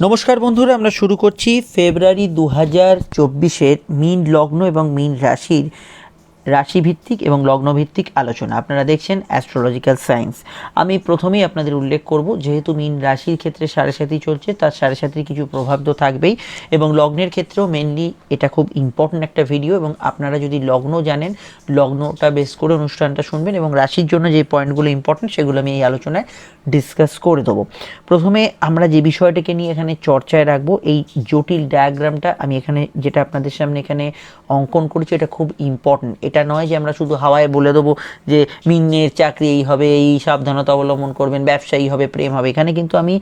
নমস্কার বন্ধুরা আমরা শুরু করছি ফেব্রুয়ারি দু হাজার চব্বিশের মিন লগ্ন এবং মিন রাশির রাশিভিত্তিক এবং লগ্নভিত্তিক আলোচনা। আপনারা দেখছেন অ্যাস্ট্রোলজিক্যাল সায়েন্স আমি প্রথমেই আপনাদের উল্লেখ করব, যেহেতু মিন রাশির ক্ষেত্রে সাড়ে সাথী চলছে, তার সাড়ে সাথীর কিছু প্রভাব তো থাকবেই। এবং লগ্নের ক্ষেত্রেও মেনলি এটা খুব ইম্পর্ট্যান্ট একটা ভিডিও এবং আপনারা যদি লগ্ন জানেন, লগ্নটা বেস করে অনুষ্ঠানটা শুনবেন এবং রাশির জন্য যে পয়েন্টগুলো ইম্পর্ট্যান্ট সেগুলো আমি এই আলোচনায় ডিসকাস করে দেবো। প্রথমে আমরা যে বিষয়টাকে নিয়ে এখানে চর্চায় রাখব, এই জটিল ডায়াগ্রামটা আমি এখানে যেটা আপনাদের সামনে এখানে অঙ্কন করেছি, এটা খুব ইম্পর্ট্যান্ট এটা নয় যে আমরা শুধু হাওয়ায় বলে দেবো যে মিন্নের চাকরি এই হবে, এই সাবধানতা অবলম্বন করবেন, ব্যবসায়ী হবে, প্রেম হবে। এখানে কিন্তু আমি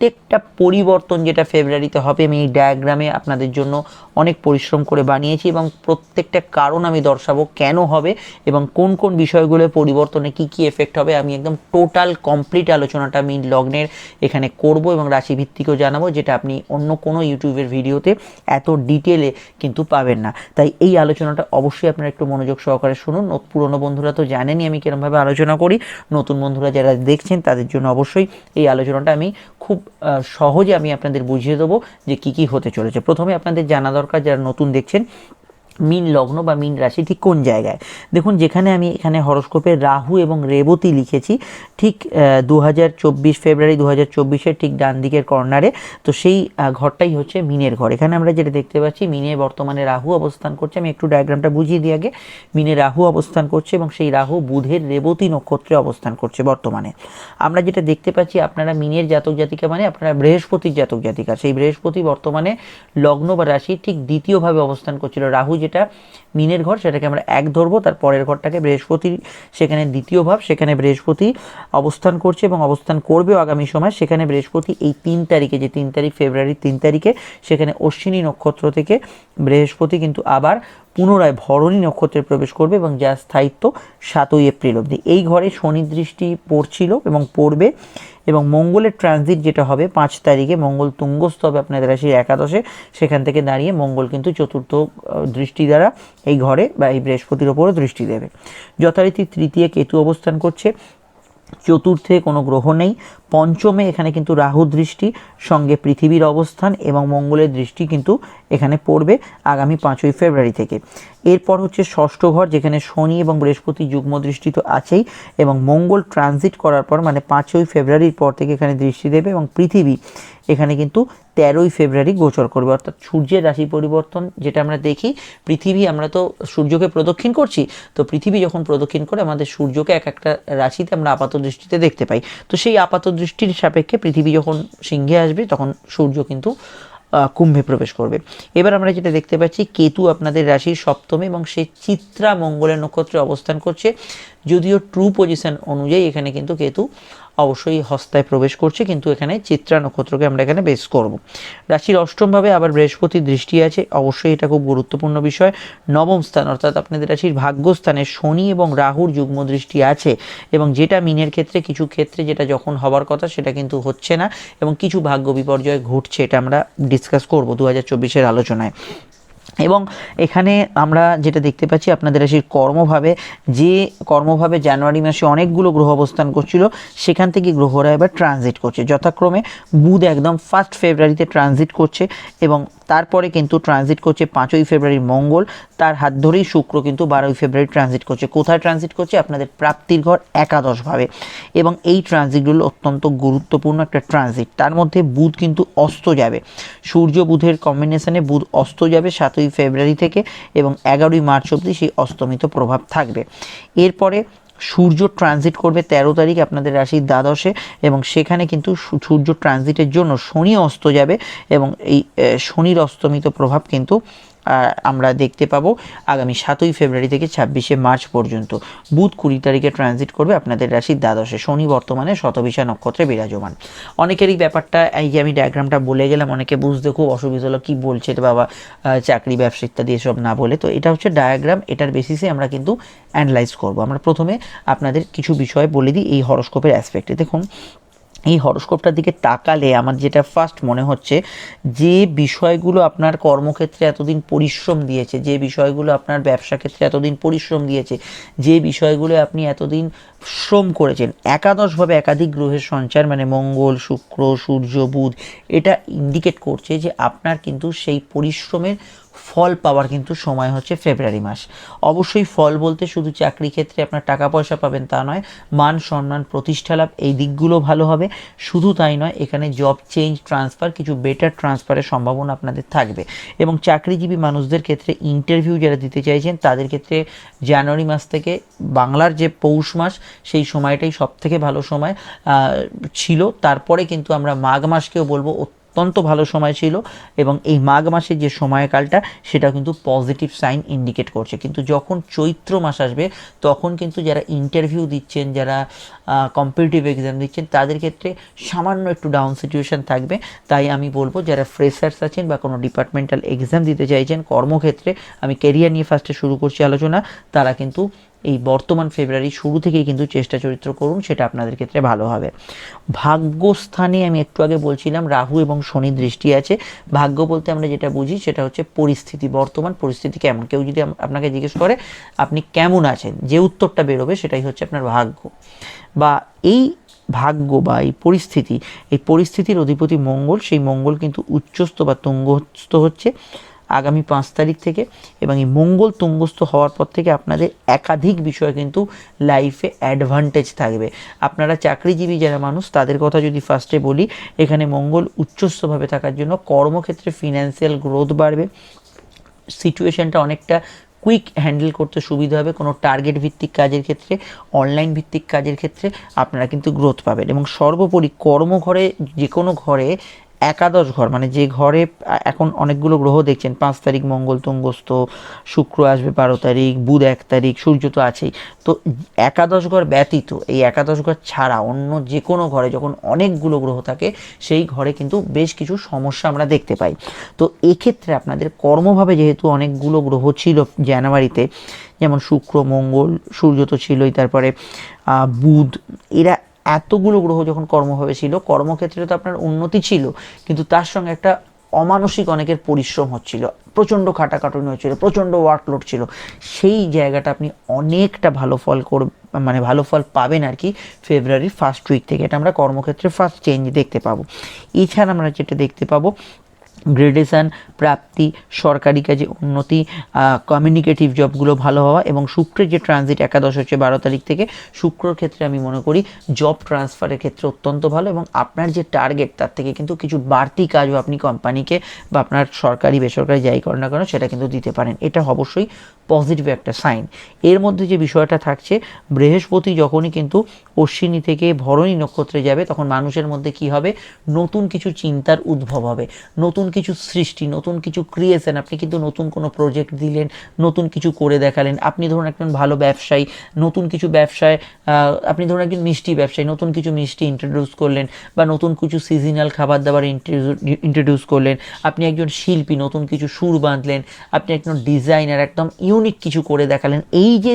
প্রত্যেকটা পরিবর্তন যেটা ফেব্রুয়ারিতে হবে, আমি এই ডায়াগ্রামে আপনাদের জন্য অনেক পরিশ্রম করে বানিয়েছি এবং প্রত্যেকটা কারণ আমি দর্শাবো কেন হবে এবং কোন কোন বিষয়গুলো পরিবর্তনে কি কি এফেক্ট হবে, আমি একদম টোটাল কমপ্লিট আলোচনাটা আমি লগ্নের এখানে করব এবং রাশিভিত্তিকও জানাব, যেটা আপনি অন্য কোনো ইউটিউবের ভিডিওতে এত ডিটেলে কিন্তু পাবেন না। তাই এই আলোচনাটা অবশ্যই আপনারা একটু মনোযোগ সহকারে শুনুন। পুরনো বন্ধুরা তো জানেনই আমি কিরমভাবে আলোচনা করি। নতুন বন্ধুরা যারা দেখছেন, তাদের জন্য অবশ্যই এই আলোচনাটা আমি খুব সহজে আমি আপনাদের বুঝিয়ে দেবো যে কি কি হতে চলেছে। প্রথমে আপনাদের জানা দরকার, যারা নতুন দেখছেন মিন লগ্ন বা মিন রাশি ঠিক কোন জায়গায়? দেখুন, যেখানে আমি এখানে হরস্কোপে রাহু এবং রেবতী লিখেছি, ঠিক দু ফেব্রুয়ারি দু হাজার ঠিক ডান দিকের কর্নারে। তো সেই ঘরটাই হচ্ছে মিনের ঘর। এখানে আমরা যেটা দেখতে পাচ্ছি, মিনে বর্তমানে রাহু অবস্থান করছে। আমি একটু ডায়াগ্রামটা বুঝিয়ে দিই আগে। মিনে রাহু অবস্থান করছে এবং সেই রাহু বুধের রেবতী নক্ষত্রে অবস্থান করছে বর্তমানে। আমরা যেটা দেখতে পাচ্ছি, আপনারা মিনের জাতক জাতিকা মানে আপনারা বৃহস্পতির জাতক জাতিকা। সেই বৃহস্পতি বর্তমানে লগ্ন বা রাশি ঠিক দ্বিতীয়ভাবে অবস্থান করছিল। রাহু যেটা মিনের ঘর, সেটাকে আমরা এক ধরবো, তার পরের ঘরটাকে বৃহস্পতি, সেখানে দ্বিতীয় ভাব, সেখানে বৃহস্পতি অবস্থান করছে এবং অবস্থান করবে আগামী সময়। সেখানে বৃহস্পতি এই তিন তারিখে, যে তিন তারিখ ফেব্রুয়ারির তিন তারিখে, সেখানে অশ্বিনী নক্ষত্র থেকে বৃহস্পতি কিন্তু আবার পুনরায় ভরণী নক্ষত্রে প্রবেশ করবে এবং যার স্থায়িত্ব সাতই এপ্রিল অবধি। এই ঘরে শনি দৃষ্টি পড়ছিল এবং পড়বে এবং মঙ্গলের ট্রানজিট যেটা হবে পাঁচ তারিখে, মঙ্গল তুঙ্গস্থ হবে আপনাদের রাশির একাদশে, সেখান থেকে দাঁড়িয়ে মঙ্গল কিন্তু চতুর্থ দৃষ্টি দ্বারা এই ঘরে বা এই বৃহস্পতির ওপরও দৃষ্টি দেবে। যথারীতি তৃতীয় কেতু অবস্থান করছে। চতুর্থে কোনো গ্রহ নেই পঞ্চমে এখানে কিন্তু রাহু দৃষ্টি, সঙ্গে পৃথিবীর অবস্থান এবং মঙ্গলের দৃষ্টি কিন্তু এখানে পড়বে আগামী পাঁচই ফেব্রুয়ারি থেকে। এরপর হচ্ছে ষষ্ঠ ঘর, যেখানে শনি এবং বৃহস্পতি যুগ্ম দৃষ্টি তো আছেই এবং মঙ্গল ট্রানজিট করার পর মানে পাঁচই ফেব্রুয়ারির পর থেকে এখানে দৃষ্টি দেবে এবং পৃথিবী এখানে কিন্তু তেরোই ফেব্রুয়ারি গোচর করবে। অর্থাৎ সূর্যের রাশি পরিবর্তন যেটা আমরা দেখি, পৃথিবী আমরা তো সূর্যকে প্রদক্ষিণ করছি, তো পৃথিবী যখন প্রদক্ষিণ করে আমাদের সূর্যকে এক একটা রাশিতে আমরা আপাত দৃষ্টিতে দেখতে পাই। তো সেই আপাত দৃষ্টির সাপেক্ষে পৃথিবী যখন সিংহে আসবে, তখন সূর্য কিন্তু কুম্ভে প্রবেশ করবে। এবার আমরা যেটা দেখতে পাচ্ছি, কেতু আপনাদের রাশির সপ্তমে এবং সে চিত্রা মঙ্গলের নক্ষত্রে অবস্থান করছে। যদিও ট্রু পজিশন অনুযায়ী এখানে কিন্তু কেতু অবশ্যই হস্তায় প্রবেশ করছে, কিন্তু এখানে চিত্রা নক্ষত্রকে আমরা এখানে বেস করব। রাশির অষ্টমভাবে আবার বৃহস্পতির দৃষ্টি আছে, অবশ্যই এটা খুব গুরুত্বপূর্ণ বিষয়। নবম স্থান, অর্থাৎ আপনাদের রাশির ভাগ্যস্থানে শনি এবং রাহুর যুগ্ম দৃষ্টি আছে, এবং যেটা মিনের ক্ষেত্রে, কিছু ক্ষেত্রে যেটা যখন হবার কথা সেটা কিন্তু হচ্ছে না, এবং কিছু ভাগ্য বিপর্যয় ঘটছে, এটা আমরা ডিসকাস করব দু হাজার চব্বিশের আলোচনায়। এবং এখানে আমরা যেটা দেখতে পাচ্ছি, আপনাদের রাশির কর্মভাবে, যে কর্মভাবে জানুয়ারি মাসে অনেকগুলো গ্রহ অবস্থান করছিল, সেখান থেকে গ্রহরা এবার ট্রানজিট করছে। যথাক্রমে বুধ একদম ফার্স্ট ফেব্রুয়ারিতে ট্রানজিট করছে এবং তারপরে কিন্তু ট্রানজিট করছে পাঁচই ফেব্রুয়ারি মঙ্গল। তার হাত ধরেই শুক্র কিন্তু বারোই ফেব্রুয়ারি ট্রানজিট করছে। কোথায় ট্রানজিট করছে? আপনাদের প্রাপ্তির ঘর একাদশভাবে। এবং এই ট্রানজিটগুলো অত্যন্ত গুরুত্বপূর্ণ একটা ট্রানজিট তার মধ্যে বুধ কিন্তু অস্ত যাবে। সূর্য বুধের কম্বিনেশনে বুধ অস্ত যাবে সাতই ফেব্রুয়ারি থেকে এবং এগারোই মার্চ অবধি সেই অস্তমিত প্রভাব থাকবে। এরপরে সূর্য ট্রানজিট করবে তেরো তারিখ আপনাদের রাশির দ্বাদশে এবং সেখানে কিন্তু সূর্য ট্রানজিটের জন্য শনি অস্ত যাবে এবং এই শনির অস্তমিত প্রভাব কিন্তু আমরা দেখতে পাবো আগামী সাতই ফেব্রুয়ারি থেকে ছাব্বিশে মার্চ পর্যন্ত। বুধ কুড়ি তারিখে ট্রানজিট করবে আপনাদের রাশির দ্বাদশে। শনি বর্তমানে শতবিশা নক্ষত্রে বিরাজমান। অনেকেরই ব্যাপারটা, এই যে আমি ডায়াগ্রামটা বলে গেলাম, অনেকে বুঝতে খুব অসুবিধা হলো কী বলছে বাবা চাকরি ব্যবসা ইত্যাদি এসব না বলে। তো এটা হচ্ছে ডায়াগ্রাম এটার বেসিসে আমরা কিন্তু অ্যানালাইজ করব। আমরা প্রথমে আপনাদের কিছু বিষয় বলে দিই এই হরস্কোপের অ্যাসপেক্টে দেখুন এই হরস্কোপটার দিকে তাকালে আমার যেটা ফার্স্ট মনে হচ্ছে, যে বিষয়গুলো আপনার কর্মক্ষেত্রে এতদিন পরিশ্রম দিয়েছে, যে বিষয়গুলো আপনার ব্যবসা ক্ষেত্রে এতদিন পরিশ্রম দিয়েছে, যে বিষয়গুলো আপনি এতদিন শ্রম করেছেন, একাদশভাবে একাধিক গ্রহের সঞ্চার মানে মঙ্গল, শুক্র, সূর্য, বুধ, এটা ইন্ডিকেট করছে যে আপনার কিন্তু সেই পরিশ্রমের ফল পাওয়ার কিন্তু সময় হচ্ছে ফেব্রুয়ারি মাস। অবশ্যই ফল বলতে শুধু চাকরি ক্ষেত্রে আপনার টাকা পয়সা পাবেন তা নয়, মান সম্মান, প্রতিষ্ঠা লাভ, এই দিকগুলো ভালো হবে। শুধু তাই নয়, এখানে জব চেঞ্জ ট্রান্সফার কিছু বেটার ট্রান্সফারের সম্ভাবনা আপনাদের থাকবে। এবং চাকরিজীবী মানুষদের ক্ষেত্রে ইন্টারভিউ যারা দিতে চাইছেন, তাদের ক্ষেত্রে জানুয়ারি মাস থেকে বাংলার যে পৌষ মাস, সেই সময়টাই সব থেকে ভালো সময় ছিল। তারপরে কিন্তু আমরা মাঘ মাসকেও বলব অত্যন্ত ভালো সময় ছিল এবং এই মাঘ মাসের যে সময়কালটা, সেটা কিন্তু পজিটিভ সাইন ইন্ডিকেট করছে। কিন্তু যখন চৈত্র মাস আসবে, তখন কিন্তু যারা ইন্টারভিউ দিচ্ছেন, যারা কম্পিটিটিভ এক্সাম দিচ্ছেন, তাদের ক্ষেত্রে সামান্য একটু ডাউন সিচুয়েশন থাকবে। তাই আমি বলব, যারা ফ্রেশার্স আছেন বা কোনো ডিপার্টমেন্টাল এক্সাম দিতে চাইছেন, কর্মক্ষেত্রে, আমি কেরিয়ার নিয়ে ফার্স্টে শুরু করছি আলোচনা, তারা কিন্তু এই বর্তমান ফেব্রুয়ারি শুরু থেকেই কিন্তু চেষ্টা চরিত্র করুন, সেটা আপনাদের ক্ষেত্রে ভালো হবে। ভাগ্যস্থানে আমি একটু আগে বলছিলাম, রাহু এবং শনি দৃষ্টি আছে। ভাগ্য বলতে আমরা যেটা বুঝি, সেটা হচ্ছে পরিস্থিতি, বর্তমান পরিস্থিতি কেমন কেউ যদি আপনাকে জিজ্ঞেস করে, আপনি কেমন আছেন? যে উত্তরটা বেরোবে, সেটাই হচ্ছে আপনার ভাগ্য। বা এই ভাগ্য বা এই পরিস্থিতি, এই পরিস্থিতির অধিপতি মঙ্গল, সেই মঙ্গল কিন্তু উচ্চস্থ বা তুঙ্গস্থ হচ্ছে। আগামী পাঁচ তারিখ থেকে এবং এই মঙ্গল তুঙ্গস্থ হওয়ার পর থেকে আপনাদের একাধিক বিষয় কিন্তু লাইফে অ্যাডভান্টেজ থাকবে। আপনারা চাকরিজীবী যারা মানুষ, তাদের কথা যদি ফার্স্টে বলি, এখানে মঙ্গল উচ্চস্থভাবে থাকার জন্য কর্মক্ষেত্রে ফিনান্সিয়াল গ্রোথ বাড়বে। সিচুয়েশনটা অনেকটা কুইক হ্যান্ডেল করতে সুবিধা হবে। কোনো টার্গেট ভিত্তিক কাজের ক্ষেত্রে অনলাইন ভিত্তিক কাজের ক্ষেত্রে আপনারা কিন্তু গ্রোথ পাবেন। এবং সর্বোপরি কর্মঘরে যে কোনো ঘরে একাদশ ঘর মানে যে ঘরে এখন অনেকগুলো গ্রহ দেখছেন, পাঁচ তারিখ মঙ্গল, তুঙ্গস্থ, শুক্র আসবে বারো তারিখ, বুধ এক তারিখ, সূর্য তো আছেই। তো একাদশ ঘর ব্যতীত, এই একাদশ ঘর ছাড়া অন্য যে কোনো ঘরে যখন অনেকগুলো গ্রহ থাকে, সেই ঘরে কিন্তু বেশ কিছু সমস্যা আমরা দেখতে পাই। তো এক্ষেত্রে আপনাদের কর্মভাবে যেহেতু অনেকগুলো গ্রহ ছিল জানুয়ারিতে, যেমন শুক্র, মঙ্গল, সূর্য তো ছিলই, তারপরে বুধ, এরা এতগুলো গ্রহ যখন কর্মভাবে ছিল, কর্মক্ষেত্রে তো আপনার উন্নতি ছিল, কিন্তু তার সঙ্গে একটা অমানসিক অনেকের পরিশ্রম হচ্ছিল, প্রচণ্ড খাটাখাটুনি হচ্ছিল, প্রচণ্ড ওয়ার্কলোড ছিল। সেই জায়গাটা আপনি অনেকটা ভালো ফল কর মানে ভালো ফল পাবেন আর কি ফেব্রুয়ারির ফার্স্ট উইক থেকে। এটা আমরা কর্মক্ষেত্রে ফার্স্ট চেঞ্জ দেখতে পাবো। এছাড়া আমরা যেটা দেখতে পাবো গ্রেডেশন, প্রাপ্তি, সরকারি কাজে উন্নতি কমিউনিকেটিভ জবগুলো ভালো হওয়া এবং শুক্রের যে ট্রানজিট একাদশ হচ্ছে বারো তারিখ থেকে, শুক্রর ক্ষেত্রে আমি মনে করি জব ট্রান্সফারের ক্ষেত্রে অত্যন্ত ভালো এবং আপনার যে টার্গেট তার থেকে কিন্তু কিছু বাড়তি কাজও আপনি কোম্পানিকে বা আপনার সরকারি, বেসরকারি যাই করেন না কেন সেটা কিন্তু দিতে পারেন। এটা অবশ্যই পজিটিভ একটা সাইন এর মধ্যে যে বিষয়টা থাকছে, বৃহস্পতি যখনই কিন্তু অশ্বিনী থেকে ভরণী নক্ষত্রে যাবে, তখন মানুষের মধ্যে কি হবে? নতুন কিছু চিন্তার উদ্ভব হবে। নতুন কিছু সৃষ্টি, নতুন কিছু ক্রিয়েশন আপনি কিন্তু নতুন কোনো প্রজেক্ট দিলেন, নতুন কিছু করে দেখালেন। আপনি ধরুন একজন ভালো ব্যবসায়ী, নতুন কিছু ব্যবসায় আপনি ধরুন একজন মিষ্টি ব্যবসায়ী, নতুন কিছু মিষ্টি ইন্ট্রোডিউস করলেন বা নতুন কিছু সিজনাল খাবার দাবার ইন্ট্রোডিউস করলেন। আপনি একজন শিল্পী, নতুন কিছু সুর বাঁধলেন। আপনি একজন ডিজাইনার একদম ইউনিক কিছু করে দেখালেন। এই যে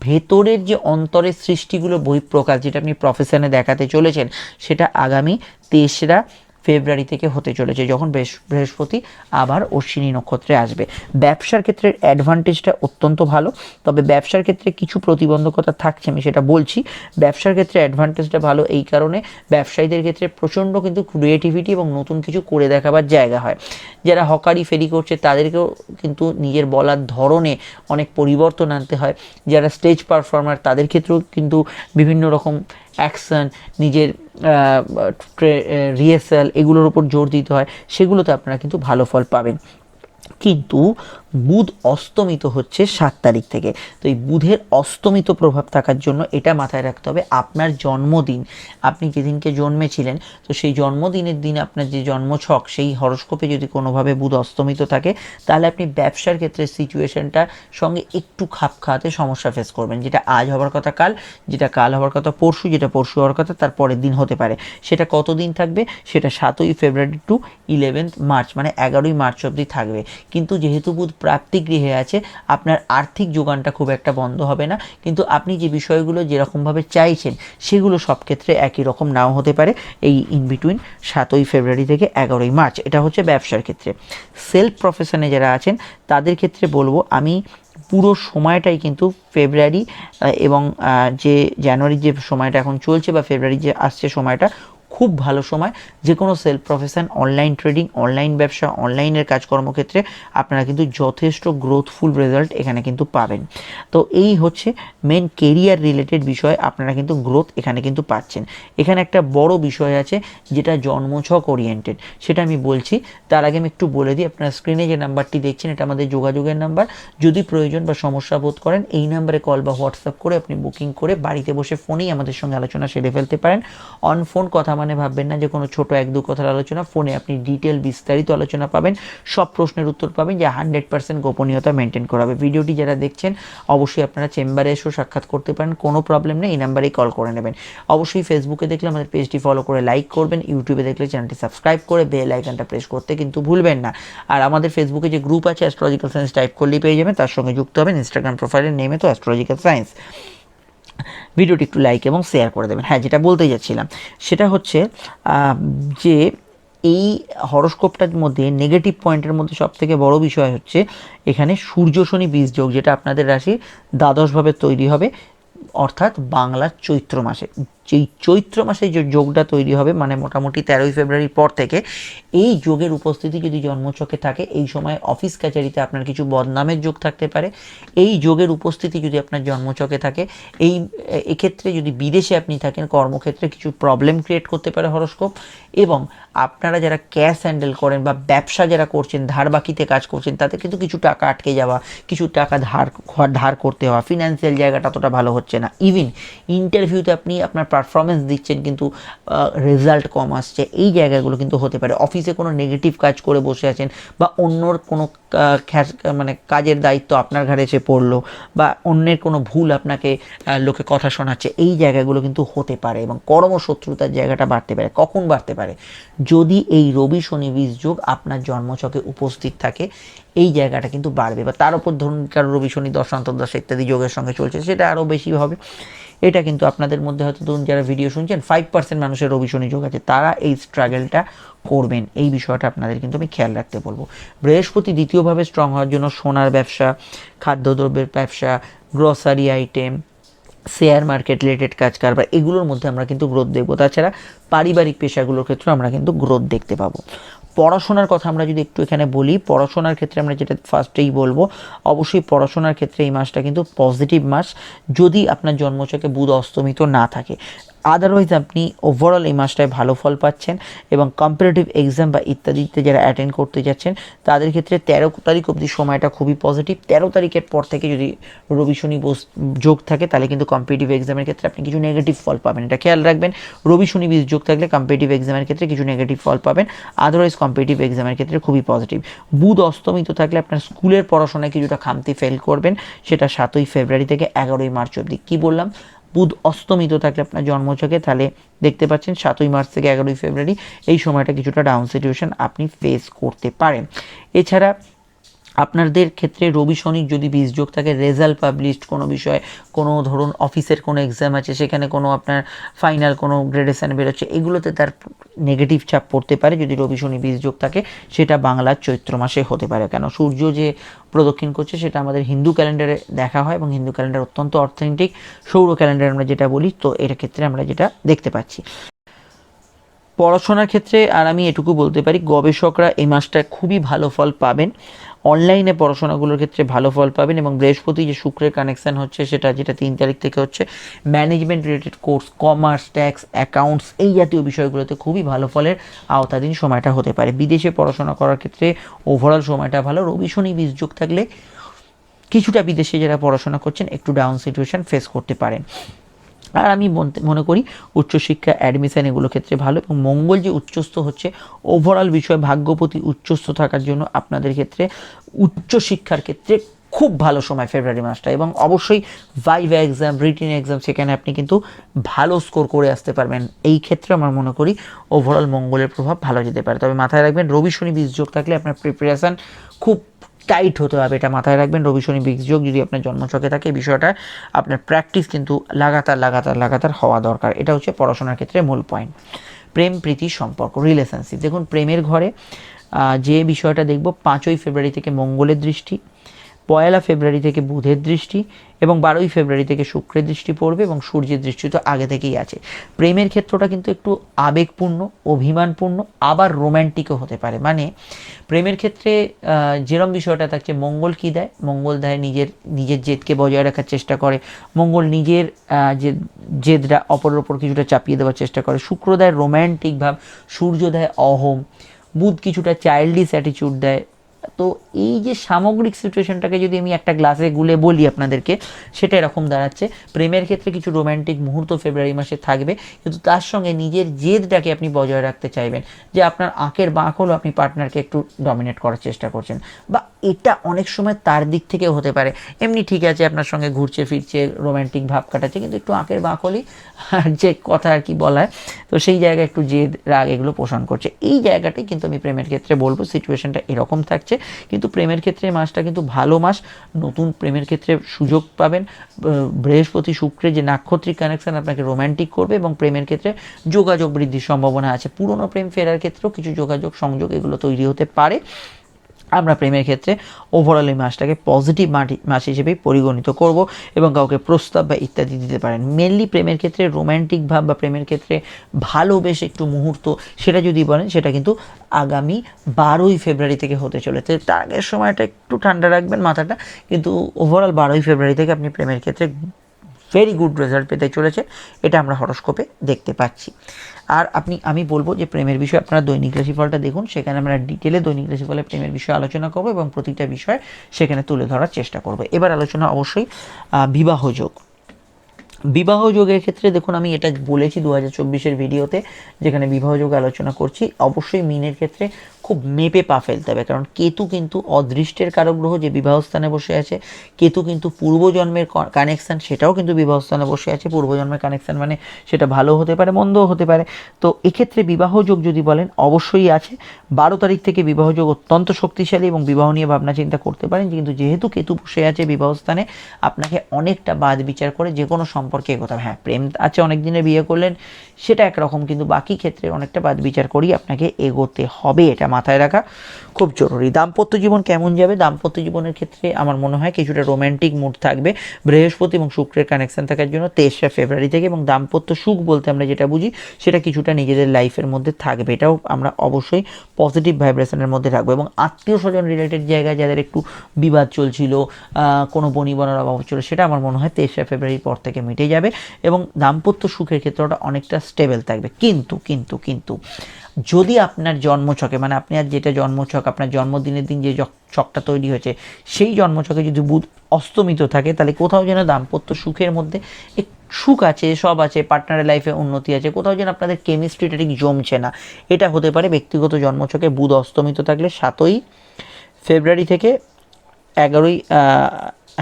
ভেতরের যে অন্তরের সৃষ্টিগুলো বহিঃপ্রকাশ, যেটা আপনি প্রফেশনে দেখাতে চলেছেন, সেটা আগামী তেসরা ফেব্রুয়ারি থেকে হতে চলেছে, যখন বৃহস- বৃহস্পতি আবার অশ্বিনী নক্ষত্রে আসবে। ব্যবসার ক্ষেত্রে অ্যাডভান্টেজটা অত্যন্ত ভালো, তবে ব্যবসার ক্ষেত্রে কিছু প্রতিবন্ধকতা থাকছে, আমি সেটা বলছি। ব্যবসার ক্ষেত্রে অ্যাডভান্টেজটা ভালো এই কারণে ব্যবসায়ীদের ক্ষেত্রে প্রচণ্ড কিন্তু ক্রিয়েটিভিটি এবং নতুন কিছু করে দেখাবার জায়গা হয়। যারা হকারি ফেরি করছে, তাদেরকেও কিন্তু নিজের বলার ধরনে অনেক পরিবর্তন আনতে হয়। যারা স্টেজ পারফর্মার তাদের ক্ষেত্রেও কিন্তু বিভিন্ন রকম অ্যাকশন নিজের রিহার্সাল এগুলোর উপর জোর দিতে হয় সেগুলোতে আপনারা কিন্তু ভালো ফল পাবেন। কিন্তু বুধ অস্তমিত হচ্ছে সাত তারিখ থেকে। তো এই বুধের অস্তমিত প্রভাব থাকার জন্য এটা মাথায় রাখতে হবে, আপনার জন্মদিন। আপনি যেদিনকে জন্মেছিলেন, তো সেই জন্মদিনের দিন আপনার যে জন্মছক, সেই হরস্কোপে যদি কোনোভাবে বুধ অস্তমিত থাকে, তাহলে আপনি ব্যবসার ক্ষেত্রে সিচুয়েশনটা সঙ্গে একটু খাপ খাওয়াতে সমস্যা ফেস করবেন। যেটা আজ হওয়ার কথা কাল, যেটা কাল হওয়ার কথা পরশু, যেটা পরশু হওয়ার কথা তার পরের দিন হতে পারে। সেটা কতদিন থাকবে? সেটা সাতই ফেব্রুয়ারি টু ইলেভেন্থ মার্চ মানে এগারোই মার্চ অবধি থাকবে। কিন্তু যেহেতু বুধ প্রাপ্তি গৃহে আছে, আপনার আর্থিক যোগানটা খুব একটা বন্ধ হবে না। কিন্তু আপনি যে বিষয়গুলো যেরকমভাবে চাইছেন, সেগুলো সব ক্ষেত্রে একই রকম নাও হতে পারে। এই ইন বিটুইন সাতই ফেব্রুয়ারি থেকে এগারোই মার্চ, এটা হচ্ছে ব্যবসার ক্ষেত্রে। সেলফ প্রফেশনে যারা আছেন, তাদের ক্ষেত্রে বলব, আমি পুরো সময়টাই কিন্তু ফেব্রুয়ারি এবং যে জানুয়ারির যে সময়টা এখন চলছে বা ফেব্রুয়ারি যে আসছে সময়টা খুব ভালো সময়। যে কোনো self profession online trading online ব্যবসা অনলাইনের কাজকর্ম ক্ষেত্রে আপনারা কিন্তু যথেষ্ট গ্রোথফুল রেজাল্ট এখানে কিন্তু পাবেন। তো এই হচ্ছে মেন কেরিয়ার রিলেটেড বিষয়, আপনারা কিন্তু গ্রোথ এখানে কিন্তু পাচ্ছেন। এখানে একটা বড় বিষয় আছে, যেটা জন্মছক ওরিয়েন্টেড সেটা আমি বলছি। তার আগে আমি একটু বলে দিই, আপনারা স্ক্রিনে যে নাম্বারটি দেখছেন, এটা আমাদের যোগাযোগের নাম্বার। যদি প্রয়োজন বা সমস্যা বোধ করেন, এই নাম্বারে কল বা হোয়াটসঅ্যাপ করে আপনি বুকিং করে বাড়িতে বসে ফোনেই আমাদের সঙ্গে আলোচনা সেরে ফেলতে পারেন। অন ফোন কথা মানে ভাববেন না যে কোনো ছোট এক দু কথার আলোচনা, ফোনে আপনি ডিটেল বিস্তারিত আলোচনা পাবেন, সব প্রশ্নের উত্তর পাবেন যে হান্ড্রেড পার্সেন্ট গোপনীয়তা মেনটেন করা হবে। ভিডিওটি যারা দেখছেন, অবশ্যই আপনারা চেম্বারে এসেও সাক্ষাৎ করতে পারেন, কোনো প্রবলেম নেই, এই নাম্বারেই কল করে নেবেন। অবশ্যই ফেসবুকে দেখলে আমাদের পেজটি ফলো করে লাইক করবেন ইউটিউবে দেখলে চ্যানেলটি সাবস্ক্রাইব করে বেল আইকনটা প্রেস করতে কিন্তু ভুলবেন না। আর আমাদের ফেসবুকে যে গ্রুপ আছে অ্যাস্ট্রোলজিক্যাল সায়েন্স টাইপ করলেই পেয়ে যাবেন, তার সঙ্গে যুক্ত হবেন ইনস্টাগ্রাম প্রোফাইলের নেমে তো অ্যাস্ট্রোলজিক্যাল সায়েন্স ভিডিওটি একটু লাইক এবং শেয়ার করে দেবেন। হ্যাঁ যেটা বলতে যাচ্ছিলাম, সেটা হচ্ছে যে এই হরস্কোপটার মধ্যে নেগেটিভ পয়েন্টের মধ্যে সব থেকে বড়ো বিষয় হচ্ছে, এখানে সূর্য, শনি, বীজ যোগ, যেটা আপনাদের রাশি দ্বাদশভাবে তৈরি হবে, অর্থাৎ বাংলার চৈত্র মাসে। যেই চৈত্র মাসে যে যোগটা তৈরি হবে মানে মোটামুটি তেরোই ফেব্রুয়ারির পর থেকে, এই যোগের উপস্থিতি যদি জন্মচকে থাকে, এই সময় অফিস কাছারিতে আপনার কিছু বদনামের যোগ থাকতে পারে। এই যোগের উপস্থিতি যদি আপনার জন্মচকে থাকে, এই, এক্ষেত্রে যদি বিদেশে আপনি থাকেন, কর্মক্ষেত্রে কিছু প্রবলেম ক্রিয়েট করতে পারে হরস্কোপ এবং আপনারা যারা ক্যাশ হ্যান্ডেল করেন বা ব্যবসা যারা করছেন, ধার বাকিতে কাজ করছেন তাতে কিন্তু কিছু টাকা আটকে যাওয়া, কিছু টাকা ধার ধার করতে হওয়া ফিনান্সিয়াল জায়গাটা অতটা ভালো হচ্ছে না। ইভিন ইন্টারভিউতে আপনি আপনার পারফরমেন্স দিচ্ছেন কিন্তু রেজাল্ট কম আসছে। এই জায়গাগুলো কিন্তু হতে পারে। অফিসে কোনো নেগেটিভ কাজ করে বসে আছেন বা অন্যর কোনো মানে কাজের দায়িত্ব আপনার ঘাড়ে এসে পড়ল বা অন্যের কোনো ভুল আপনাকে লোকে কথা শোনাচ্ছে, এই জায়গাগুলো কিন্তু হতে পারে এবং কর্মশত্রুতার জায়গাটা বাড়তে পারে। কখন বাড়তে পারে? যদি এই রবি শনি বীজ যোগ আপনার জন্মছকে উপস্থিত থাকে, এই জায়গাটা কিন্তু বাড়বে। বা তার উপর ধরুন কারও রবি শনি দশ ইত্যাদি যোগের সঙ্গে চলছে, সেটা আরও বেশি হবে। এটা কিন্তু আপনাদের মধ্যে হয়তো ধরুন যারা ভিডিও শুনছেন ফাইভ পার্সেন্ট মানুষের রবি শনি যোগ আছে, তারা এই স্ট্রাগলটা করবেন। এই বিষয়টা আপনাদের কিন্তু আমি খেয়াল রাখতে বলব। বৃহস্পতি দ্বিতীয়ভাবে স্ট্রং হওয়ার জন্য সোনার ব্যবসা, খাদ্যদ্রব্যের ব্যবসা grocery item share market related কাজ কারবার, এগুলোর মধ্যে আমরা কিন্তু গ্রোথ দেখব। তাছাড়া পারিবারিক পেশাগুলোর ক্ষেত্রে আমরা কিন্তু গ্রোথ দেখতে পাবো। পড়াশোনার কথা আমরা যদি একটু এখানে বলি, পড়াশোনার ক্ষেত্রে আমরা যেটা ফার্স্টেই বলব, অবশ্যই পড়াশোনার ক্ষেত্রে এই মাসটা কিন্তু পজিটিভ মাস, যদি আপনার জন্মচকে বুধ অস্তমিত না থাকে। আদারওয়াইজ আপনি ওভারঅল এই মাসটায় ভালো ফল পাচ্ছেন এবং কম্পারেটিভ এক্সাম বা ইত্যাদিতে যারা অ্যাটেন্ড করতে যাচ্ছেন, তাদের ক্ষেত্রে তেরো তারিখ অবধি সময়টা খুবই পজিটিভ তেরো তারিখের পর থেকে যদি রবি, শনি বস- যোগ থাকে, তাহলে কিন্তু কম্পিটিটিভ এক্সামের ক্ষেত্রে আপনি কিছু নেগেটিভ ফল পাবেন। এটা খেয়াল রাখবেন, রবি, শনি বীজ যোগ থাকলে কম্পিটিটিভ এক্সামের ক্ষেত্রে কিছু নেগেটিভ ফল পাবেন। আদারওয়াইজ কম্পিটিটিভ এক্সামের ক্ষেত্রে খুবই পজিটিভ বুধ অস্তমিত থাকলে আপনার স্কুলের পড়াশোনায় কিছুটা খামতি ফেল করবেন, সেটা সাতই ফেব্রুয়ারি থেকে এগারোই মার্চ অবধি। কী বললাম? বুধ অস্তমিত থাকলে আপনার জন্মছকে, তাহলে দেখতে পাচ্ছেন সাতই মার্চ থেকে এগারোই ফেব্রুয়ারি এই সময়টা কিছুটা ডাউন সিচুয়েশন আপনি ফেস করতে পারেন। এছাড়া আপনাদের ক্ষেত্রে রবি শনির যদি বীজ যোগ থাকে রেজাল্ট পাবলিশড কোনো বিষয়ে, কোনো ধরুন অফিসের কোনো এক্সাম আছে, সেখানে কোনো আপনার ফাইনাল কোনো গ্রেডেশন বেরোচ্ছে, এগুলোতে তার নেগেটিভ চাপ পড়তে পারে যদি রবি শনি বীজ যোগ থাকে, সেটা বাংলার চৈত্র মাসে হতে পারে। কেন? সূর্য যে প্রদক্ষিণ করছে, সেটা আমাদের হিন্দু ক্যালেন্ডারে দেখা হয় এবং হিন্দু ক্যালেন্ডার অত্যন্ত অর্থনৈতিক সৌর ক্যালেন্ডার আমরা যেটা বলি, তো এর ক্ষেত্রে আমরা যেটা দেখতে পাচ্ছি। পড়াশোনার ক্ষেত্রে, আর আমি এটুকু বলতে পারি, গবেষকরা এই মাসটায় খুবই ভালো ফল পাবেন। অনলাইনে পড়াশোনাগুলোর ক্ষেত্রে ভালো ফল পাবেন এবং বৃহস্পতি যে শুক্রের কানেকশান হচ্ছে সেটা যেটা তিন তারিখ থেকে হচ্ছে management related course commerce tax accounts এই জাতীয় বিষয়গুলোতে খুবই ভালো ফলের আওতাধীন সময়টা হতে পারে। বিদেশে পড়াশোনা করার ক্ষেত্রে ওভারঅল সময়টা ভালো। রবি, শনি, বীজ যোগ থাকলে কিছুটা বিদেশে যারা পড়াশোনা করছেন একটু ডাউন সিচুয়েশন ফেস করতে পারেন। আর আমি মনে করি উচ্চশিক্ষা অ্যাডমিশন এগুলো ক্ষেত্রে ভালো এবং মঙ্গল যে উচ্চস্থ হচ্ছে ওভারঅল বিষয় ভাগ্যপতি উচ্চস্থ থাকার জন্য আপনাদের ক্ষেত্রে উচ্চশিক্ষার ক্ষেত্রে খুব ভালো সময় ফেব্রুয়ারি মাসটা এবং অবশ্যই ভাইভা এক্সাম রিটিন এক্সাম সেখানে আপনি কিন্তু ভালো স্কোর করে আসতে পারবেন। এই ক্ষেত্রে আমার মনে করি ওভারঅল মঙ্গলের প্রভাব ভালো যেতে পারে। তবে মাথায় রাখবেন, রবি, শনি বীজযোগ থাকলে আপনার প্রিপারেশান খুব টাইট হতে হবে, এটা মাথায় রাখবেন। রবি শনি যোগ যদি আপনার জন্মছকে থাকে, এই বিষয়টা আপনার প্র্যাকটিস কিন্তু লাগাতার লাগাতার লাগাতার হওয়া দরকার। এটা হচ্ছে পড়াশোনার ক্ষেত্রে মূল পয়েন্ট প্রেম, প্রীতি, সম্পর্ক রিলেশনশিপ দেখুন, প্রেমের ঘরে যে বিষয়টা দেখব, পাঁচই ফেব্রুয়ারি থেকে মঙ্গলের দৃষ্টি পয়লা ফেব্রুয়ারি থেকে বুধের দৃষ্টি এবং বারোই ফেব্রুয়ারি থেকে শুক্রের দৃষ্টি পড়বে এবং সূর্যের দৃষ্টি তো আগে থেকেই আছে। প্রেমের ক্ষেত্রটা কিন্তু একটু আবেগপূর্ণ, অভিমানপূর্ণ, আবার রোম্যান্টিকও হতে পারে। মানে প্রেমের ক্ষেত্রে যেরম বিষয়টা থাকছে, মঙ্গল কী দেয়? মঙ্গল দেয় নিজের নিজের জেদকে বজায় রাখার চেষ্টা করে। মঙ্গল নিজের যে জেদটা অপরের ওপর কিছুটা চাপিয়ে দেওয়ার চেষ্টা করে। শুক্র দেয় রোম্যান্টিক ভাব, সূর্য দেয় অহম, বুধ কিছুটা চাইল্ডিস অ্যাটিচিউড দেয়। তো এই যে সামগ্রিক সিচুয়েশনটাকে যদি আমি একটা গ্লাসে গুলে বলি আপনাদেরকে, সেটা এরকম দাঁড়াচ্ছে। প্রেমের ক্ষেত্রে কিছু রোম্যান্টিক মুহূর্ত ফেব্রুয়ারি মাসে থাকবে, কিন্তু তার সঙ্গে নিজের জেদটাকে আপনি বজায় রাখতে চাইবেন, যে আপনার আঁকের বাঁক হলো আপনি পার্টনারকে একটু ডমিনেট করার চেষ্টা করছেন। বা এটা অনেক সময় তার দিক থেকেও হতে পারে। এমনি ঠিক আছে, আপনার সঙ্গে ঘুরছে, ফিরছে রোম্যান্টিক ভাব কাটাচ্ছে, কিন্তু একটু আঁকের বাঁক হলেই আর যে কথা আর কি বলা হয় তো সেই জায়গায় একটু জেদ, রাগ এগুলো পোষণ করছে। এই জায়গাটাই কিন্তু আমি প্রেমের ক্ষেত্রে বলব সিচুয়েশনটা এরকম থাকছে। কিন্তু প্রেমের ক্ষেত্রে মাসটা কিন্তু ভালো মাস। নতুন প্রেমের ক্ষেত্রে সুযোগ পাবেন। বৃহস্পতি শুক্রের যে নাক্ষত্রিক কানেকশান আপনাকে রোম্যান্টিক করবে এবং প্রেমের ক্ষেত্রে যোগাযোগ বৃদ্ধির সম্ভাবনা আছে। পুরনো প্রেম ফেরার ক্ষেত্রেও কিছু যোগাযোগ, সংযোগ এগুলো তৈরি হতে পারে। আমরা প্রেমের ক্ষেত্রে ওভারঅল এই মাসটাকে পজিটিভ মাস হিসেবেই পরিগণিত করব এবং কাউকে প্রস্তাব বা ইত্যাদি দিতে পারেন। মেনলি প্রেমের ক্ষেত্রে রোম্যান্টিক ভাব বা প্রেমের ক্ষেত্রে ভালোবেসে একটু মুহূর্ত, সেটা যদি বলেন, সেটা কিন্তু আগামী বারোই ফেব্রুয়ারি থেকে হতে চলেছে। তার আগের সময়টা একটু ঠান্ডা রাখবেন মাথাটা, কিন্তু ওভারঅল বারোই ফেব্রুয়ারি থেকে আপনি প্রেমের ক্ষেত্রে ভেরি গুড রেজাল্ট পেতে চলেছে। এটা আমরা হরস্কোপে দেখতে পাচ্ছি। আর আপনি, আমি বলব যে প্রেমের বিষয়ে আপনারা দৈনিক রাশিফলটা দেখুন। সেখানে আমরা ডিটেলে দৈনিক রাশিফলে প্রেমের বিষয়ে আলোচনা করব এবং প্রতিটা বিষয় সেখানে তুলে ধরার চেষ্টা করব। এবার আলোচনা অবশ্যই বিবাহযোগ বিবাহ যোগের ক্ষেত্রে দেখুন, আমি এটা বলেছি দু হাজার চব্বিশের ভিডিওতে যেখানে বিবাহ যোগ আলোচনা করছি। অবশ্যই মিনের ক্ষেত্রে খুব মেপে পা ফেলতে হবে। কারণ কেতু কিন্তু অদৃষ্টের কারক গ্রহ যে বিবাহস্থানে বসে আছে, কেতু কিন্তু পূর্বজন্মের কানেকশান সেটাও কিন্তু বিবাহস্থানে বসে আছে। পূর্বজন্মের কানেকশান মানে সেটা ভালো হতে পারে, মন্দও হতে পারে। তো এক্ষেত্রে বিবাহ যোগ যদি বলেন, অবশ্যই আছে। বারো তারিখ থেকে বিবাহ যোগ অত্যন্ত শক্তিশালী এবং বিবাহ নিয়ে ভাবনা চিন্তা করতে পারেন। কিন্তু যেহেতু কেতু বসে আছে বিবাহস্থানে, আপনাকে অনেকটা বাদ বিচার করে যে কোনো সম্পর্কে এগোতে হবে। হ্যাঁ প্রেম আছে অনেক দিনে বিয়ে করলেন। সেটা একরকম, কিন্তু বাকি ক্ষেত্রে অনেকটা বাদ বিচার করি আপনাকে এগোতে হবে, এটা মাথায় রাখা খুব জরুরি। দাম্পত্য জীবন কেমন যাবে? দাম্পত্য জীবনের ক্ষেত্রে আমার মনে হয় কিছুটা রোম্যান্টিক মুড থাকবে। বৃহস্পতি এবং শুক্রের কানেকশন থাকার জন্য তেইশে ফেব্রুয়ারি থেকে এবং দাম্পত্য সুখ বলতে আমরা যেটা বুঝি, সেটা কিছুটা নিজেদের লাইফের মধ্যে থাকবে। এটাও আমরা অবশ্যই পজিটিভ ভাইব্রেশনের মধ্যে রাখব এবং আত্মীয় স্বজন রিলেটেড জায়গায় যাদের একটু বিবাদ চলছিল কোনো বনিবনার অভাব ছিল সেটা আমার মনে হয় তেইশে ফেব্রুয়ারির পর থেকে মিটে যাবে এবং দাম্পত্য সুখের ক্ষেত্রটা অনেকটা স্টেবল থাকবে। কিন্তু কিন্তু কিন্তু যদি আপনার জন্মছকে মানে আপনি আর যেটা জন্মছক, আপনার জন্মদিনের দিন যে ছকটা তৈরি হয়েছে, সেই জন্মছকে যদি বুধ অস্তমিত থাকে, তাহলে কোথাও যেন দাম্পত্য সুখের মধ্যে এক, সুখ আছে, সব আছে পার্টনারের লাইফে উন্নতি আছে, কোথাও যেন আপনাদের কেমিস্ট্রিটা ঠিক জমছে না। এটা হতে পারে ব্যক্তিগত জন্মছকে বুধ অস্তমিত থাকলে সাতই ফেব্রুয়ারি থেকে এগারোই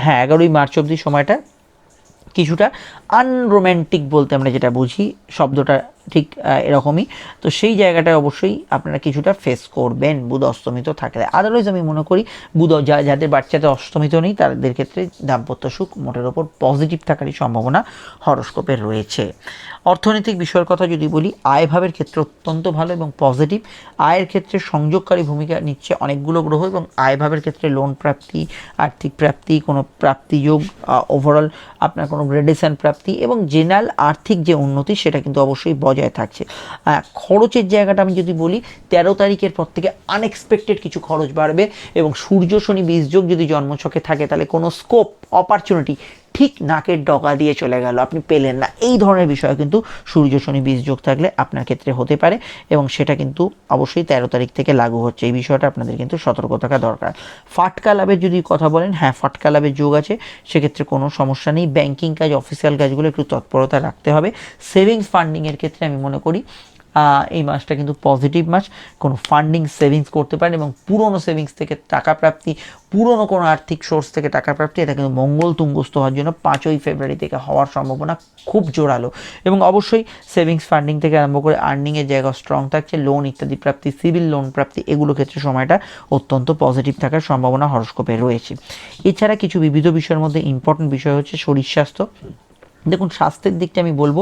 হ্যাঁ এগারোই মার্চ অবধি সময়টা কিছুটা আনরোম্যান্টিক বলতে আমরা যেটা বুঝি, শব্দটা ঠিক এরকমই। তো সেই জায়গাটায় অবশ্যই আপনারা কিছুটা ফেস করবেন, বুধ অস্তমিত থাকলে। আদারওয়াইজ আমি মনে করি, বুধ যা, যাদের বাচ্চাতে অস্তমিত নেই, তাদের ক্ষেত্রে দাম্পত্য সুখ মোটের ওপর পজিটিভ থাকারই সম্ভাবনা হরস্কোপের রয়েছে। অর্থনৈতিক বিষয়ের কথা যদি বলি, আয় ভাবের ক্ষেত্রে অত্যন্ত ভালো এবং পজিটিভ আয়ের ক্ষেত্রে সংযোগকারী ভূমিকা নিচ্ছে অনেকগুলো গ্রহ এবং আয় ভাবের ক্ষেত্রে লোন প্রাপ্তি, আর্থিক প্রাপ্তি, কোনো প্রাপ্তিযোগ ওভারঅল আপনার কোনো গ্রেডেশন প্রাপ্তি এবং জেনারেল আর্থিক যে উন্নতি সেটা কিন্তু অবশ্যই বজায় থাকছে। খরচের জায়গাটা আমি যদি বলি, তেরো তারিখের পর থেকে আনএক্সপেক্টেড কিছু খরচ বাড়বে এবং সূর্য, শনি বীজযোগ যদি জন্মছকে থাকে, তাহলে কোনো স্কোপ অপরচুনিটি ঠিক নাকের ডগা দিয়ে চলে গেল। আপনি পেলেন না। এই ধরনের বিষয় কিন্তু সূর্য, শনি, বীজ যোগ থাকলে আপনার ক্ষেত্রে হতে পারে এবং সেটা কিন্তু অবশ্যই তেরো তারিখ থেকে লাগু হচ্ছে। এই বিষয়টা আপনাদের কিন্তু সতর্ক থাকা দরকার। ফাটকা লাভের যদি কথা বলেন হ্যাঁ ফাটকা লাভের যোগ আছে। সেক্ষেত্রে কোনো সমস্যা নেই। ব্যাংকিং কাজ, অফিসিয়াল কাজগুলো একটু তৎপরতা রাখতে হবে। সেভিংস ফান্ডিংয়ের ক্ষেত্রে আমি মনে করি এই মাসটা কিন্তু পজিটিভ মাস। কোনো ফান্ডিং সেভিংস করতে পারেন এবং পুরনো সেভিংস থেকে টাকা প্রাপ্তি, পুরনো কোনো আর্থিক সোর্স থেকে টাকা প্রাপ্তি, এটা কিন্তু মঙ্গল তুঙ্গস্থ হওয়ার জন্য পাঁচই ফেব্রুয়ারি থেকে হওয়ার সম্ভাবনা খুব জোরালো। এবং অবশ্যই সেভিংস ফান্ডিং থেকে আরম্ভ করে আর্নিংয়ের জায়গা স্ট্রং থাকছে লোন ইত্যাদি প্রাপ্তি সিভিল লোন প্রাপ্তি, এগুলো ক্ষেত্রে সময়টা অত্যন্ত পজিটিভ থাকার সম্ভাবনা হরস্কোপে রয়েছে। এছাড়া কিছু বিবিধ বিষয়ের মধ্যে ইম্পর্টেন্ট বিষয় হচ্ছে শরীর স্বাস্থ্য। দেখুন, স্বাস্থ্যের দিকটা আমি বলব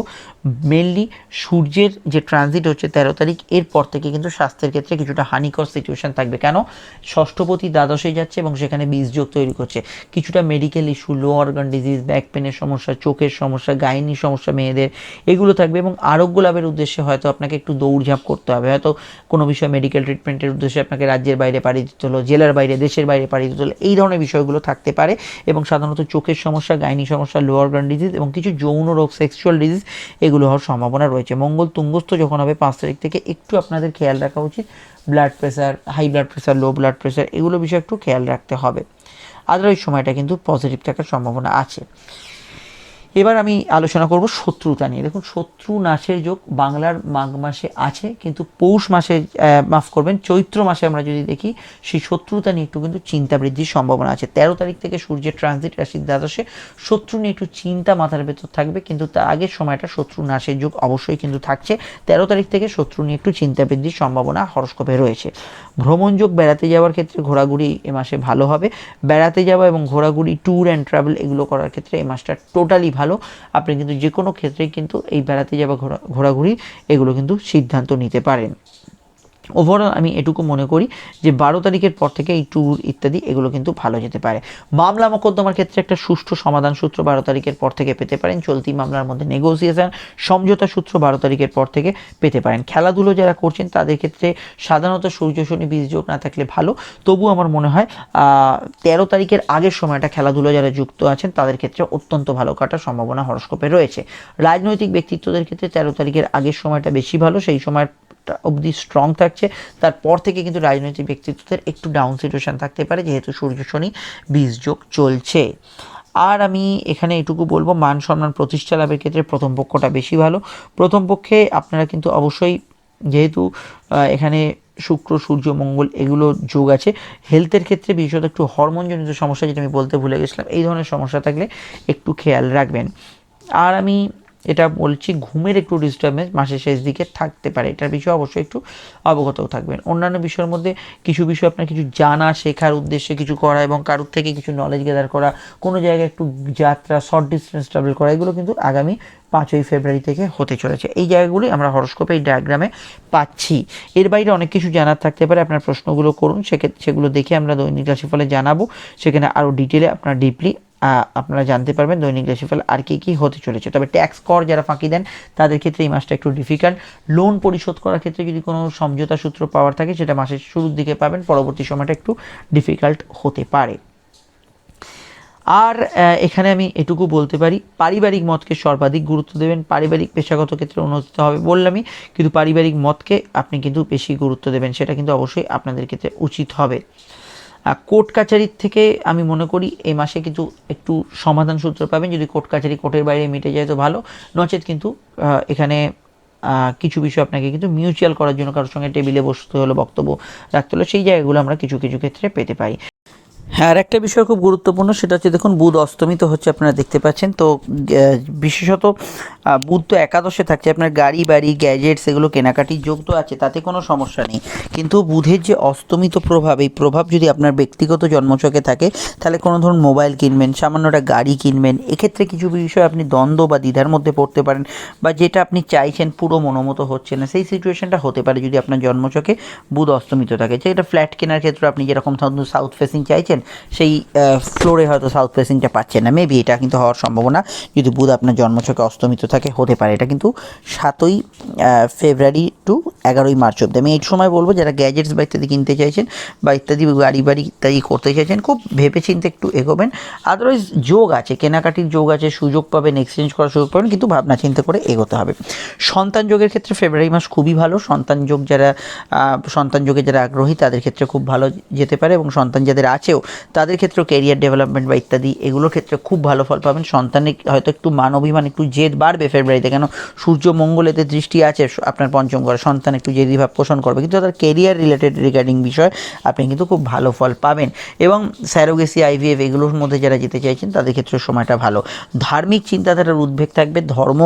মেনলি সূর্যের যে ট্রানজিট হচ্ছে তেরো তারিখ, এরপর থেকে কিন্তু স্বাস্থ্যের ক্ষেত্রে কিছুটা হানিকর সিচুয়েশন থাকবে। কেন? ষষ্ঠপতি দ্বাদশে যাচ্ছে এবং সেখানে বীজযোগ তৈরি করছে। কিছুটা medical issue low organ disease back পেনের সমস্যা, চোখের সমস্যা গাইনি সমস্যা মেয়েদের, এগুলো থাকবে এবং আরোগ্য লাভের উদ্দেশ্যে হয়তো আপনাকে একটু দৌড়ঝাঁপ করতে হবে। হয়তো কোনো বিষয়ে মেডিকেল ট্রিটমেন্টের উদ্দেশ্যে আপনাকে রাজ্যের বাইরে পাড়ি দিতে হলো, জেলার বাইরে, দেশের বাইরে পাড়ি দিতে হলো, এই ধরনের বিষয়গুলো থাকতে পারে এবং সাধারণত চোখের সমস্যা গাইনি সমস্যা লো অর্গান ডিজিজ এবং কিছু যৌন রোগ সেক্সুয়াল ডিজিজ এগুলো হওয়ার সম্ভাবনা রয়েছে। মঙ্গল তুঙ্গস্থ যখন হবে পাঁচ তারিখ থেকে একটু আপনাদের খেয়াল রাখা উচিত। Blood pressure high blood pressure low blood pressure এগুলো বিষয়ে একটু খেয়াল রাখতে হবে। আদারওয়াইজ সময়টা কিন্তু পজিটিভ থাকার সম্ভাবনা আছে। এবার আমি আলোচনা করব শত্রুতা নিয়ে। দেখুন, শত্রু নাশের যোগ বাংলার মাঘ মাসে আছে, কিন্তু পৌষ মাসে মাফ করবেন, চৈত্র মাসে আমরা যদি দেখি, সেই শত্রুতা নিয়ে একটু কিন্তু চিন্তা বৃদ্ধির সম্ভাবনা আছে। তেরো তারিখ থেকে সূর্যের ট্রানজিট রাশির দ্বাদশে শত্রু নিয়ে একটু চিন্তা মাথার ভেতর থাকবে, কিন্তু তার আগের সময়টা শত্রু নাশের যোগ অবশ্যই কিন্তু থাকছে। তেরো তারিখ থেকে শত্রু নিয়ে একটু চিন্তা বৃদ্ধির সম্ভাবনা হরস্কোপে রয়েছে। ভ্রমণ যোগ বেড়াতে যাওয়ার ক্ষেত্রে ঘোরাঘুরি এ মাসে ভালো হবে। বেড়াতে যাওয়া এবং ঘোরাঘুরি ট্যুর অ্যান্ড ট্রাভেল এগুলো করার ক্ষেত্রে এই মাসটা টোটালি ভালো। আপনি কিন্তু যে কোনো ক্ষেত্রেই কিন্তু এই বেড়াতে যাওয়া ঘোরা, ঘোরাঘুরি, এগুলো কিন্তু সিদ্ধান্ত নিতে পারেন। ওভারঅল আমি এটুকু মনে করি যে বারো তারিখের পর থেকে এই ট্যুর ইত্যাদি, এগুলো কিন্তু ভালো যেতে পারে। মামলা মোকদ্দমার ক্ষেত্রে একটা সুষ্ঠু সমাধান সূত্র বারো তারিখের পর থেকে পেতে পারেন। চলতি মামলার মধ্যে নেগোসিয়েশন সমঝোতা সূত্র বারো তারিখের পর থেকে পেতে পারেন। খেলাধুলো যারা করছেন, তাদের ক্ষেত্রে সাধারণত সূর্য, শনি বীজযোগ না থাকলে ভালো। তবু আমার মনে হয় তেরো তারিখের আগের সময়টা খেলাধুলো যারা যুক্ত আছেন, তাদের ক্ষেত্রে অত্যন্ত ভালো কাটার সম্ভাবনা হরস্কোপে রয়েছে। রাজনৈতিক ব্যক্তিত্বদের ক্ষেত্রে তেরো তারিখের আগের সময়টা বেশি ভালো। সেই সময় অবধি স্ট্রং থাকছে। তারপর থেকে কিন্তু রাজনৈতিক ব্যক্তিত্বদের একটু ডাউন সিচুয়েশন থাকতে পারে, যেহেতু সূর্য, শনি, বীজ যোগ চলছে। আর আমি এখানে এটুকু বলব, মান সম্মান প্রতিষ্ঠা লাভের ক্ষেত্রে প্রথম পক্ষটা বেশি ভালো। প্রথম পক্ষে আপনারা কিন্তু অবশ্যই যেহেতু এখানে শুক্র, সূর্য, মঙ্গল এগুলো যোগ আছে। হেলথের ক্ষেত্রে বিশেষত একটু হরমোনজনিত সমস্যা, যেটা আমি বলতে ভুলে গেছিলাম, এই ধরনের সমস্যা থাকলে একটু খেয়াল রাখবেন। আর আমি এটা বলছি, ঘুমের একটু ডিস্টারবেন্স মাসের শেষ দিকে থাকতে পারে। এটার বিষয়ে অবশ্যই একটু অবগত থাকবেন। অন্যান্য বিষয়ের মধ্যে কিছু বিষয় আপনার কিছু জানা, শেখার উদ্দেশ্যে কিছু করা এবং কারোর থেকে কিছু নলেজ গ্যাদার করা, কোনো জায়গায় একটু যাত্রা শর্ট ডিস্টেন্স ট্রাভেল করা, এগুলো কিন্তু আগামী পাঁচই ফেব্রুয়ারি থেকে হতে চলেছে। এই জায়গাগুলি আমরা হরস্কোপে, এই ডায়াগ্রামে পাচ্ছি। এর বাইরে অনেক কিছু জানার থাকতে পারে, আপনার প্রশ্নগুলো করুন। সেক্ষেত্রে সেগুলো দেখে আমরা দৈনিক রাশিফলে জানাব। সেখানে আরও ডিটেলে আপনার ডিপলি আপনারা জানতে পারবেন দৈনিক রাশিফল আর কি কি হতে চলেছে। তবে ট্যাক্স কর যারা ফাঁকি দেন, তাদের ক্ষেত্রে এই মাসটা একটু ডিফিকাল্ট লোন পরিশোধ করার ক্ষেত্রে যদি কোনো সমঝোতা সূত্র পাওয়ার থাকে, সেটা মাসের শুরুর দিকে পাবেন। পরবর্তী সময়টা একটু ডিফিকাল্ট হতে পারে। আর এখানে আমি এটুকু বলতে পারি, পারিবারিক মতকে সর্বাধিক গুরুত্ব দেবেন, পারিবারিক পেশাগত ক্ষেত্রে উন্নতি হবে বললামই কিন্তু পারিবারিক মতকে আপনি কিন্তু বেশি গুরুত্ব দেবেন, সেটা কিন্তু অবশ্যই আপনাদের ক্ষেত্রে উচিত হবে। কোর্ট কাছারির থেকে আমি মনে করি, এই মাসে কিন্তু একটু সমাধান সূত্র পাবেন, যদি কোর্ট কাছারি কোর্টের বাইরে মিটে যায় তো ভালো, নচেত কিন্তু এখানে কিছু বিষয় আপনাকে কিন্তু মিউচুয়াল করার জন্য কারোর সঙ্গে টেবিলে বসতে হলো বক্তব্য রাখতে হলো সেই জায়গাগুলো আমরা কিছু কিছু ক্ষেত্রে পেতে পারি। হ্যাঁ আর একটা বিষয় খুব গুরুত্বপূর্ণ, সেটা হচ্ছে দেখুন, বুধ অস্তমিত হচ্ছে আপনারা দেখতে পাচ্ছেন। তো বিশেষত বুধ তো একাদশে থাকছে, আপনার গাড়ি, বাড়ি গ্যাজেটস এগুলো কেনাকাটির যোগ তো আছে, তাতে কোনো সমস্যা নেই। কিন্তু বুধের যে অস্তমিত প্রভাব, এই প্রভাব যদি আপনার ব্যক্তিগত জন্মচকে থাকে, তাহলে কোনো ধরুন মোবাইল কিনবেন, সামান্য একটা গাড়ি কিনবেন, এক্ষেত্রে কিছু বিষয় আপনি দ্বন্দ্ব বা দ্বিধার মধ্যে পড়তে পারেন, বা যেটা আপনি চাইছেন পুরো মনোমতো হচ্ছে না, সেই সিচুয়েশনটা হতে পারে যদি আপনার জন্মচকে বুধ অস্তমিত থাকে। যেটা ফ্ল্যাট কেনার ক্ষেত্রে আপনি যেরকম সাউথ ফেসিং চাইছেন সেই ফ্লোরে হয়তো সাউথ ফেসিংটা পাচ্ছেন না। মেবি এটা কিন্তু হওয়ার সম্ভাবনা। যদি বুধ আপনার জন্মছকে অস্তমিত থাকে, হতে পারে। এটা কিন্তু সাতই ফেব্রুয়ারি টু এগারোই মার্চ অব্দি আমি এই সময় বলব, যারা গ্যাজেটস বা ইত্যাদি কিনতে চাইছেন বা ইত্যাদি গাড়ি বাড়ি ইত্যাদি করতে চাইছেন, খুব ভেবে চিন্তে একটু এগোবেন। আদারওয়াইজ যোগ আছে, কেনাকাটির যোগ আছে, সুযোগ পাবেন এক্সচেঞ্জ করার সুযোগ পাবেন, কিন্তু ভাবনা চিন্তা করে এগোতে হবে। সন্তান যোগের ক্ষেত্রে ফেব্রুয়ারি মাস খুবই ভালো। সন্তান যোগ যারা সন্তান যোগে যারা আগ্রহী, তাদের ক্ষেত্রে খুব ভালো যেতে পারে এবং সন্তান যাদের আছেও তাদের ক্ষেত্রেও ক্যারিয়ার ডেভেলপমেন্ট বা ইত্যাদি, এগুলোর ক্ষেত্রে খুব ভালো ফল পাবেন। সন্তানের হয়তো একটু মান অভিমান একটু জেদ বাড়বে ফেব্রুয়ারিতে কেন সূর্য মঙ্গলেতে দৃষ্টি আছে আপনার পঞ্চম ঘরে সন্তান একটু জেদি ভাব পোষণ করবে। কিন্তু তার কেরিয়ার রিলেটেড রিগার্ডিং বিষয়, আপনি কিন্তু খুব ভালো ফল পাবেন। এবং স্যারোগেসি আইভিএফ এগুলোর মধ্যে যারা যেতে চাইছেন, তাদের ক্ষেত্রে সময়টা ভালো। ধার্মিক চিন্তাধারার উদ্বেগ থাকবে, ধর্ম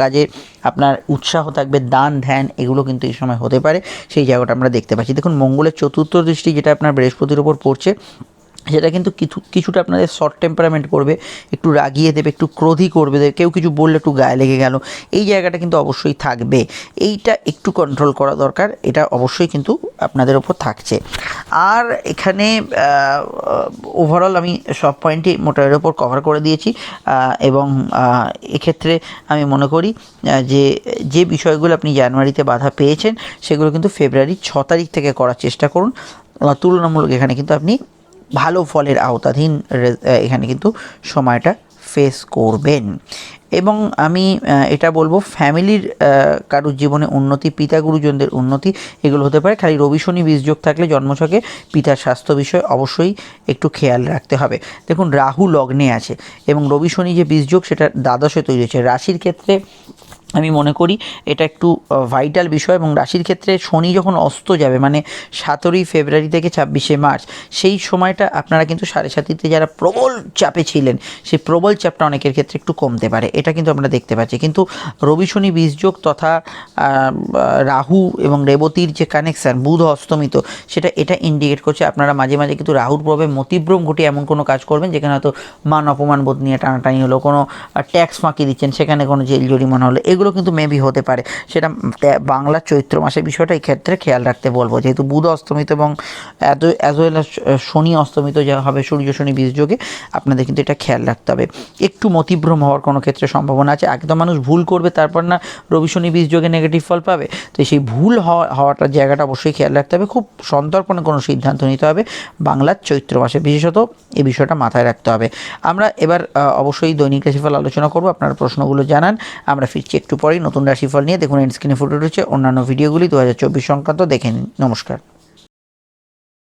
কাজে আপনার উৎসাহ থাকবে, দান, ধ্যান, এগুলো কিন্তু এই সময় হতে পারে। সেই জায়গাটা আমরা দেখতে পাচ্ছি। দেখুন, মঙ্গলের চতুর্থ দৃষ্টি যেটা আপনার বৃহস্পতির ওপর পড়ছে সেটা কিন্তু কিছু, কিছুটা আপনাদের শর্ট টেম্পারামেন্ট করবে, একটু রাগিয়ে দেবে, একটু ক্রোধী করবে দেবে কেউ কিছু বললে একটু গায়ে লেগে গেল। এই জায়গাটা কিন্তু অবশ্যই থাকবে। এইটা একটু কন্ট্রোল করা দরকার, এটা অবশ্যই কিন্তু আপনাদের ওপর থাকছে। আর এখানে ওভারঅল আমি সব পয়েন্টই মোটারের ওপর কভার করে দিয়েছি এবং এক্ষেত্রে আমি মনে করি যে যে বিষয়গুলো আপনি জানুয়ারিতে বাধা পেয়েছেন, সেগুলো কিন্তু ফেব্রুয়ারির ছ তারিখ থেকে করার চেষ্টা করুন। তুলনামূলক এখানে কিন্তু আপনি ভালো ফলের আওতাধীন এখানে কিন্তু সময়টা ফেস করবেন। এবং আমি এটা বলব, ফ্যামিলির কারুর জীবনে উন্নতি, পিতা গুরুজনদের উন্নতি, এগুলো হতে পারে। খালি রবি, শনি বীজযোগ থাকলে জন্মছকে পিতার স্বাস্থ্য বিষয়ে অবশ্যই একটু খেয়াল রাখতে হবে। দেখুন, রাহু লগ্নে আছে এবং রবি, শনি যে বীজযোগ সেটা দ্বাদশে তৈরি হয়েছে। রাশির ক্ষেত্রে আমি মনে করি এটা একটু ভাইটাল বিষয় এবং রাশির ক্ষেত্রে শনি যখন অস্ত যাবে মানে সতেরোই ফেব্রুয়ারি থেকে ছাব্বিশে মার্চ, সেই সময়টা আপনারা কিন্তু সাড়ে সাতিতে যারা প্রবল চাপে ছিলেন, সেই প্রবল চাপটা অনেকের ক্ষেত্রে একটু কমতে পারে। এটা কিন্তু আমরা দেখতে পাচ্ছি। কিন্তু রবি শনি বীজযোগ তথা রাহু এবং রেবতীর যে কানেকশান বুধ অস্তমিত সেটা এটা ইন্ডিকেট করছে। আপনারা মাঝে মাঝে কিন্তু রাহুর প্রভাবে মতিভ্রম ঘটিয়ে এমন কোনো কাজ করবেন, যেখানে হয়তো মান অপমান বোধ নিয়ে টানাটানি হলো, কোনো ট্যাক্স ফাঁকি দিচ্ছেন, সেখানে কোনো জেল জরিমানা হলো এগুলো কিন্তু মেবি হতে পারে। সেটা বাংলার চৈত্র মাসের বিষয়টা এই ক্ষেত্রে খেয়াল রাখতে বলব। যেহেতু বুধ অস্তমিত এবং এত অ্যাজ ওয়েল শনি অস্তমিত যা হবে সূর্য, শনি বীজযোগে আপনাদের কিন্তু এটা খেয়াল রাখতে হবে। একটু মতিভ্রম হওয়ার কোনো ক্ষেত্রে সম্ভাবনা আছে। আগে তো মানুষ ভুল করবে, তারপর না রবি, শনি বীজযোগে নেগেটিভ ফল পাবে। তো সেই ভুল হওয়া হওয়াটার জায়গাটা অবশ্যই খেয়াল রাখতে হবে। খুব সন্তর্পণে কোনো সিদ্ধান্ত নিতে হবে। বাংলার চৈত্র মাসে বিশেষত এই বিষয়টা মাথায় রাখতে হবে। আমরা এবার অবশ্যই দৈনিক রাশিফল আলোচনা করব। আপনার প্রশ্নগুলো জানান, আমরা ফিরছি একটু পরেই নতুন রাশিফল নিয়ে দেখুন স্ক্রিনে ফুটে রয়েছে অন্যান্য ভিডিওগুলি দু হাজার চব্বিশ সংক্রান্ত দেখে নিন। নমস্কার।